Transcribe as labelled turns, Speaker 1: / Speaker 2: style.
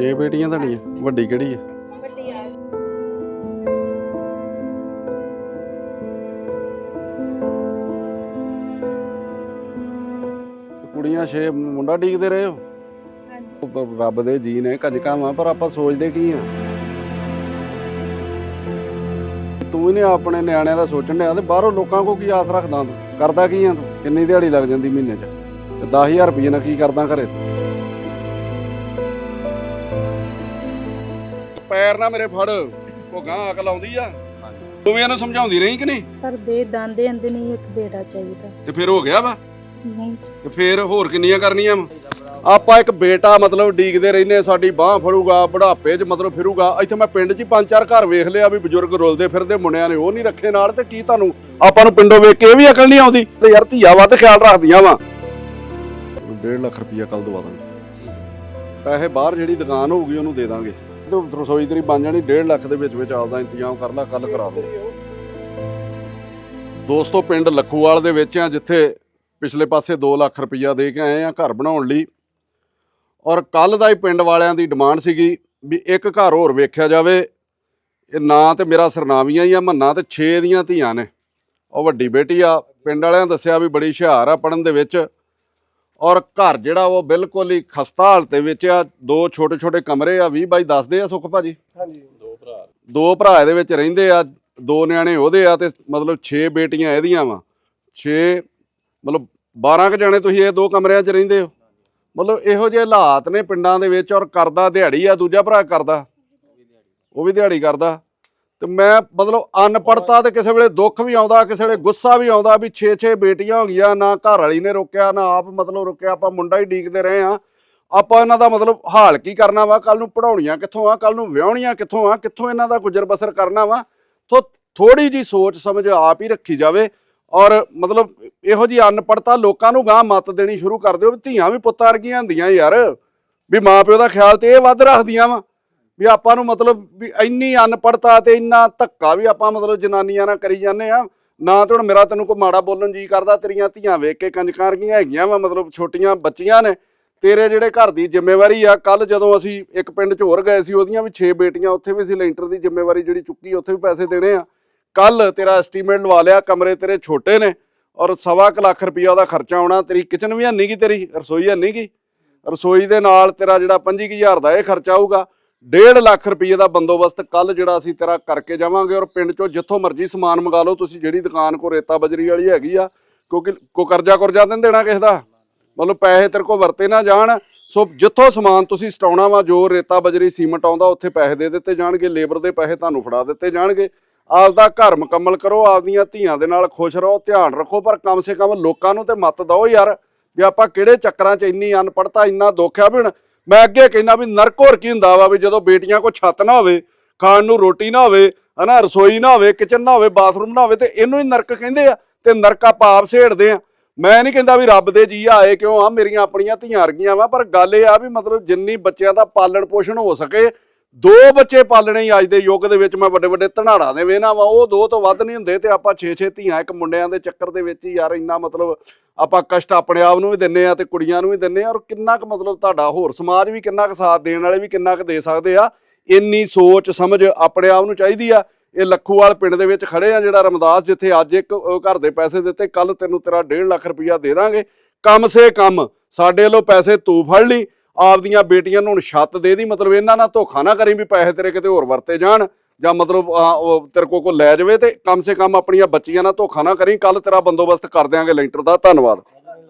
Speaker 1: ਛੇ ਬੇਟੀਆਂ ਤੁਹਾਡੀਆਂ? ਵੱਡੀ ਕਿਹੜੀ ਹੈ
Speaker 2: ਵੱਡੀ ਆ।
Speaker 1: ਕੁੜੀਆਂ ਛੇ ਮੁੰਡਾ ਡੀਕਦੇ ਰਹੇ ਹੋ?
Speaker 2: ਹਾਂਜੀ।
Speaker 1: ਉਹ ਰੱਬ ਦੇ ਜੀ ਨੇ ਕੰਜਕਾਂ ਵਾਂ ਪਰ ਆਪਾਂ ਸੋਚਦੇ ਕੀ ਆ? ਤੂੰ ਹੀ ਨੇ ਆਪਣੇ ਨਿਆਣਿਆਂ ਦਾ ਸੋਚਣ ਡਿਆ ਤੇ ਬਾਹਰੋਂ ਲੋਕਾਂ ਕੋ ਕੀ ਆਸ ਰੱਖਦਾ ਤੂੰ? ਕਰਦਾ ਕੀ ਆ ਤੂੰ? ਕਿੰਨੀ ਦਿਹਾੜੀ ਲੱਗ ਜਾਂਦੀ ਮਹੀਨੇ 'ਚ? ਤੇ 10000 ਰੁਪਏ ਨਾਲ ਕੀ ਕਰਦਾ ਘਰੇ ਪੈਰ ਨਾ ਮੇਰੇ ਫੜ। ਕੋ ਗਾਂ ਅਕਲ ਆਉਂਦੀ ਆ। ਤੂੰ ਵੀ ਇਹਨੂੰ ਸਮਝਾਉਂਦੀ ਰਹੀ ਕਿ ਨਹੀਂ?
Speaker 2: ਪਰ ਦੇ ਦਾਂਦੇ ਅੰਦੇ ਨਹੀਂ ਇੱਕ ਬੇਟਾ ਚਾਹੀਦਾ।
Speaker 1: ਤੇ ਫਿਰ ਹੋ ਗਿਆ ਵਾ?
Speaker 2: ਨਹੀਂ
Speaker 1: ਤੇ ਫੇਰ ਹੋਰ ਕਿੰਨੀਆਂ ਕਰਨੀਆਂ ਵਾ? ਆਪਾਂ ਇੱਕ ਬੇਟਾ ਮਤਲਬ ਡੀਕਦੇ ਰਹਿੰਦੇ ਸਾਡੀ ਬਾਹ ਫੜੂਗਾ ਬੁਢਾਪੇ 'ਚ ਮਤਲਬ ਫਿਰੂਗਾ। ਇੱਥੇ ਮੈਂ ਪਿੰਡ 'ਚ ਹੀ ਪੰਜ ਚਾਰ ਘਰ ਵੇਖ ਲਿਆ ਵੀ ਬਜ਼ੁਰਗ ਰੁਲਦੇ ਫਿਰਦੇ ਮੁੰਡਿਆਂ ਨੇ ਉਹ ਨਹੀਂ ਰੱਖੇ ਨਾਲ। ਤੇ ਕੀ ਤੁਹਾਨੂੰ ਆਪਾਂ ਨੂੰ ਪਿੰਡੋਂ ਵੇਖ ਕੇ ਇਹ ਵੀ ਅਕਲ ਨਹੀਂ ਆਉਂਦੀ? ਤੇ ਯਾਰ ਧੀਆ ਵੱਧ ਖਿਆਲ ਰੱਖਦੀਆਂ ਵਾ। 1.5 ਲੱਖ ਰੁਪਈਆ ਕੱਲ ਦਵਾ ਦਾਂਗੇ। ਪੈਸੇ ਬਾਹਰ ਜਿਹੜੀ ਦੁਕਾਨ ਹੋਊਗੀ ਉਹਨੂੰ ਦੇ ਦਾਂਗੇ। ਤੇ ਰਸੋਈ ਤੇਰੀ ਬਣ ਜਾਣੀ 1.5 ਲੱਖ ਦੇ ਵਿੱਚ ਵਿੱਚ ਆਪਦਾ ਇੰਤਜ਼ਾਮ ਕਰ ਲੈ ਕੱਲ ਕਰਾ ਦੋ। ਦੋਸਤੋ, ਪਿੰਡ ਲੱਖੂਵਾਲ ਦੇ ਵਿੱਚ ਆ, ਜਿੱਥੇ ਪਿਛਲੇ ਪਾਸੇ 2 ਲੱਖ ਰੁਪਈਆ ਦੇ ਕੇ ਆਏ ਆ ਘਰ ਬਣਾਉਣ ਲਈ। ਔਰ ਕੱਲ ਦਾ ਹੀ ਪਿੰਡ ਵਾਲਿਆਂ ਦੀ ਡਿਮਾਂਡ ਸੀਗੀ ਵੀ ਇੱਕ ਘਰ ਹੋਰ ਵੇਖਿਆ ਜਾਵੇ। ਇਹ ਨਾਂ ਤੇ ਮੇਰਾ ਸਰਨਾਵੀਆਂ ਹੀ ਆ, ਮੰਨਾ ਤੇ 6 ਦੀਆਂ ਧੀਆਂ ਨੇ। ਉਹ ਵੱਡੀ ਬੇਟੀ ਆ, ਪਿੰਡ ਵਾਲਿਆਂ ਦੱਸਿਆ ਵੀ ਬੜੀ ਹੁਸ਼ਿਆਰ ਆ ਪੜਨ ਦੇ ਵਿੱਚ। ਔਰ ਘਰ ਜਿਹੜਾ ਉਹ ਬਿਲਕੁਲ ਹੀ ਖਸਤਾ ਹਾਲਤ ਦੇ ਵਿੱਚ ਆ ਦੋ ਛੋਟੇ ਛੋਟੇ ਕਮਰੇ ਆ 20 ਬਾਈ ਦੱਸਦੇ ਆ ਸੁਖ ਭਾਜੀ?
Speaker 3: ਹਾਂਜੀ। ਦੋ ਭਰਾ।
Speaker 1: ਦੋ ਭਰਾ ਇਹਦੇ ਵਿੱਚ ਰਹਿੰਦੇ ਆ ਦੋ ਨਿਆਣੇ ਉਹਦੇ ਆ ਤੇ ਮਤਲਬ 6 ਬੇਟੀਆਂ ਇਹਦੀਆਂ ਵਾ। 6 ਮਤਲਬ 12 ਕ ਜਾਣੇ ਤੁਸੀਂ ਇਹ ਦੋ ਕਮਰਿਆਂ 'ਚ ਰਹਿੰਦੇ ਹੋ। ਮਤਲਬ ਇਹੋ ਜਿਹੇ ਹਾਲਾਤ ਨੇ ਪਿੰਡਾਂ ਦੇ ਵਿੱਚ ਔਰ ਕਰਦਾ ਦਿਹਾੜੀ ਆ ਦੂਜਾ ਭਰਾ ਕਰਦਾ? ਉਹ ਵੀ ਦਿਹਾੜੀ ਕਰਦਾ। ਤੇ ਮੈਂ ਮਤਲਬ ਅਨਪੜਤਾ ਤੇ ਕਿਸੇ ਵੇਲੇ ਦੁੱਖ ਵੀ ਆਉਂਦਾ, ਕਿਸੇ ਵੇਲੇ ਗੁੱਸਾ ਵੀ ਆਉਂਦਾ ਵੀ 6-6 ਬੇਟੀਆਂ ਹੋ ਗਈਆਂ, ਨਾ ਘਰ ਵਾਲੀ ਨੇ ਰੋਕਿਆ, ਨਾ ਆਪ ਮਤਲਬ ਰੋਕਿਆ, ਆਪਾਂ ਮੁੰਡਾ ਹੀ ਡੀਕਦੇ ਰਹੇ ਆ ਆਪਾਂ ਇਹਨਾਂ ਦਾ ਮਤਲਬ ਹਾਲ ਕੀ ਕਰਨਾ ਵਾ? ਕੱਲ ਨੂੰ ਪੜਾਉਣੀਆਂ ਕਿੱਥੋਂ ਆ? ਕੱਲ ਨੂੰ ਵਿਆਹਣੀਆਂ ਕਿੱਥੋਂ ਆ? ਕਿੱਥੋਂ ਇਹਨਾਂ ਦਾ ਗੁਜ਼ਰ ਬਸਰ ਕਰਨਾ ਵਾ? ਤੋ ਥੋੜੀ ਜੀ ਸੋਚ ਸਮਝ ਆਪ ਹੀ ਰੱਖੀ ਜਾਵੇ ਔਰ ਮਤਲਬ ਇਹੋ ਜੀ ਅਨਪੜਤਾ ਲੋਕਾਂ ਨੂੰ ਗਾਂ ਮਤ ਦੇਣੀ ਸ਼ੁਰੂ ਕਰ ਦਿਓ ਵੀ ਧੀਆਂ ਵੀ ਪੁੱਤਾਂ ਵਰਗੀਆਂ ਹੁੰਦੀਆਂ ਯਾਰ। ਵੀ ਮਾਪਿਓ ਦਾ ਖਿਆਲ ਤੇ ਇਹ ਵੱਧ ਰੱਖਦੀਆਂ ਵਾ। ਵੀ ਆਪਾਂ ਨੂੰ ਮਤਲਬ ਵੀ ਇੰਨੀ ਅਨਪੜਤਾ ਤੇ ਇੰਨਾ ਧੱਕਾ ਵੀ ਆਪਾਂ ਮਤਲਬ ਜਨਾਨੀਆਂ ਨਾਲ ਕਰੀ ਜਾਂਦੇ ਆ। ਨਾ ਤੇ ਹੁਣ ਮੇਰਾ ਤੈਨੂੰ ਕੋਈ ਮਾੜਾ ਬੋਲਣ ਜੀ ਕਰਦਾ, ਤੇਰੀਆਂ ਧੀਆਂ ਵੇਖ ਕੇ ਕੰਜਕਾਂ ਵਰਗੀਆਂ ਹੈਗੀਆਂ ਵਾ, ਮਤਲਬ ਛੋਟੀਆਂ ਬੱਚੀਆਂ ਨੇ। ਤੇਰੇ ਜਿਹੜੇ ਘਰ ਦੀ ਜ਼ਿੰਮੇਵਾਰੀ ਆ ਕੱਲ ਜਦੋਂ ਅਸੀਂ ਇੱਕ ਪਿੰਡ 'ਚ ਹੋਰ ਗਏ ਸੀ, ਉਹਦੀਆਂ ਵੀ 6 ਬੇਟੀਆਂ, ਉੱਥੇ ਵੀ ਅਸੀਂ ਲੈਂਟਰ ਦੀ ਜ਼ਿੰਮੇਵਾਰੀ ਜਿਹੜੀ ਚੁੱਕੀ, ਉੱਥੇ ਵੀ ਪੈਸੇ ਦੇਣੇ ਆ। ਕੱਲ ਤੇਰਾ ਐਸਟੀਮੇਟ ਲਵਾ ਲਿਆ, ਕਮਰੇ ਤੇਰੇ ਛੋਟੇ ਨੇ ਔਰ ਸਵਾ ਕੁ ਲੱਖ ਰੁਪਈਆ ਉਹਦਾ ਖਰਚਾ ਆਉਣਾ, ਤੇਰੀ ਕਿਚਨ ਵੀ ਨਹੀਂ ਗੀ ਤੇਰੀ, ਰਸੋਈ ਨਹੀਂ ਗੀ। ਰਸੋਈ ਦੇ ਨਾਲ ਤੇਰਾ ਜਿਹੜਾ 25000 ਦਾ ਇਹ ਖਰਚਾ ਆਊਗਾ। 1.5 ਲੱਖ ਰੁਪਏ ਦਾ ਬੰਦੋਬਸਤ ਕੱਲ ਜਿਹੜਾ ਅਸੀਂ ਤੇਰਾ ਕਰਕੇ ਜਾਵਾਂਗੇ ਔਰ ਪਿੰਡ ਚੋਂ ਜਿੱਥੋਂ ਮਰਜ਼ੀ ਸਮਾਨ ਮੰਗਾ ਲਓ, ਤੁਸੀਂ ਜਿਹੜੀ ਦੁਕਾਨ ਕੋ ਰੇਤਾ ਬਜਰੀ ਵਾਲੀ ਹੈਗੀ ਆ, ਕਿਉਂਕਿ ਕੋ ਕਰਜ਼ਾ ਕੁਰਜ਼ਾ ਨਹੀਂ ਦੇਣਾ ਕਿਸੇ ਦਾ। ਮਤਲਬ ਪੈਸੇ ਤੇਰੇ ਕੋ ਵਰਤੇ ਨਾ ਜਾਣ, ਸੋ ਜਿੱਥੋਂ ਸਮਾਨ ਤੁਸੀਂ ਸਟਾਉਣਾ ਵਾ, ਜੋ ਰੇਤਾ ਬਜਰੀ ਸੀਮਟ ਆਉਂਦਾ, ਉੱਥੇ ਪੈਸੇ ਦੇ ਦਿੱਤੇ ਜਾਣਗੇ, ਲੇਬਰ ਦੇ ਪੈਸੇ ਤੁਹਾਨੂੰ ਫੜਾ ਦਿੱਤੇ ਜਾਣਗੇ। ਆਪਦਾ ਘਰ ਮੁਕੰਮਲ ਕਰੋ, ਆਪਦੀਆਂ ਧੀਆਂ ਦੇ ਨਾਲ ਖੁਸ਼ ਰਹੋ, ਧਿਆਨ ਰੱਖੋ, ਪਰ ਕਮ ਸੇ ਕਮ ਲੋਕਾਂ ਨੂੰ ਤੇ ਮਤ ਦਿਓ ਯਾਰ, ਵੀ ਆਪਾਂ ਕਿਹੜੇ ਚੱਕਰਾਂ 'ਚ ਇੰਨੀ ਅਨਪੜਤਾ ਇੰਨਾ ਦੁੱਖ ਆ, ਵੀ ਹੁਣ ਮੈਂ ਅੱਗੇ ਕਹਿੰਦਾ ਵੀ ਨਰਕ ਹੋਰ ਕੀ ਹੁੰਦਾ ਵਾ ਵੀ ਜਦੋਂ ਬੇਟੀਆਂ ਕੋ ਛੱਤ ਨਾ ਹੋਵੇ, ਖਾਣ ਨੂੰ ਰੋਟੀ ਨਾ ਹੋਵੇ, ਹਨਾ, ਰਸੋਈ ਨਾ ਹੋਵੇ, ਕਿਚਨ ਨਾ ਹੋਵੇ, ਬਾਥਰੂਮ ਨਾ ਹੋਵੇ, ਤੇ ਇਹਨੂੰ ਹੀ ਨਰਕ ਕਹਿੰਦੇ ਆ ਤੇ ਨਰਕ ਆਪਾਂ ਆਪ ਛੇੜਦੇ ਆ। ਮੈਂ ਨਹੀਂ ਕਹਿੰਦਾ ਵੀ ਰੱਬ ਦੇ ਜੀ ਆਏ ਕਿਉਂ ਆ, ਮੇਰੀਆਂ ਆਪਣੀਆਂ ਧੀਆਂ ਰਗੀਆਂ ਵਾ, ਪਰ ਗੱਲ ਇਹ ਆ ਵੀ ਮਤਲਬ ਜਿੰਨੀ ਬੱਚਿਆਂ ਦਾ ਪਾਲਣ ਪੋਸ਼ਣ ਹੋ ਸਕੇ, ਦੋ ਬੱਚੇ ਪਾਲਣੇ ਹੀ ਅੱਜ ਦੇ ਯੁੱਗ ਦੇ ਵਿੱਚ, ਮੈਂ ਵੱਡੇ ਵੱਡੇ ਧਨਾੜਾ ਦੇ ਵੇਨਾ ਵਾ, ਉਹ ਦੋ ਤੋਂ ਵੱਧ ਨਹੀਂ ਹੁੰਦੇ ਤੇ ਆਪਾਂ 6-6 ਧੀਆਂ ਇੱਕ ਮੁੰਡਿਆਂ ਦੇ ਚੱਕਰ ਦੇ ਵਿੱਚ ਹੀ ਯਾਰ ਇੰਨਾ ਮਤਲਬ ਆਪਾਂ ਕਸ਼ਟ ਆਪਣੇ ਆਪ ਨੂੰ ਵੀ ਦਿੰਨੇ ਆ ਤੇ ਕੁੜੀਆਂ ਨੂੰ ਵੀ ਦਿੰਨੇ ਆ ਔਰ ਕਿੰਨਾ ਕੁ ਮਤਲਬ ਤੁਹਾਡਾ ਹੋਰ ਸਮਾਜ ਵੀ ਕਿੰਨਾ ਕੁ ਸਾਥ ਦੇਣ ਵਾਲੇ ਵੀ ਕਿੰਨਾ ਕੁ ਦੇ ਸਕਦੇ ਆ। ਇੰਨੀ ਸੋਚ, ਸਮਝ ਆਪਣੇ ਆਪ ਨੂੰ ਚਾਹੀਦੀ ਆ। ਇਹ ਲੱਖੂਵਾਲ ਪਿੰਡ ਦੇ ਵਿੱਚ ਖੜੇ ਆ ਜਿਹੜਾ ਰਮਦਾਸ ਜਿੱਥੇ ਅੱਜ ਇੱਕ ਘਰ ਦੇ ਪੈਸੇ ਦਿੱਤੇ ਕੱਲ ਤੈਨੂੰ ਤੇਰਾ 1.5 ਲੱਖ ਰੁਪਇਆ ਦੇ ਦਾਂਗੇ। ਕੰਮ ਸੇ ਕੰਮ ਸਾਡੇ ਵੱਲੋਂ ਪੈਸੇ ਤੂੰ ਫੜ ਲਈ, ਆਪਦੀਆਂ ਬੇਟੀਆਂ ਨੂੰ ਹੁਣ ਛੱਤ ਦੇ ਦੀ, ਮਤਲਬ ਇਹਨਾਂ ਨਾਲ ਧੋਖਾ ਨਾ ਕਰੀ ਵੀ ਪੈਸੇ ਤੇਰੇ ਕਿਤੇ ਹੋਰ ਵਰਤੇ ਜਾਣ। ਜਾਂ ਮਤਲਬ ਉਹ ਤੇਰੇ ਕੋਲ ਕੋ ਲੈ ਜਾਵੇ ਤੇ ਕਮ ਸੇ ਕਮ ਆਪਣੀਆਂ ਬੱਚੀਆਂ ਨਾਲ ਧੋਖਾ ਨਾ ਕਰੀ ਕੱਲ ਤੇਰਾ ਬੰਦੋਬਸਤ ਕਰ ਦਿਆਂਗੇ ਲੈਂਟਰ ਦਾ, ਧੰਨਵਾਦ।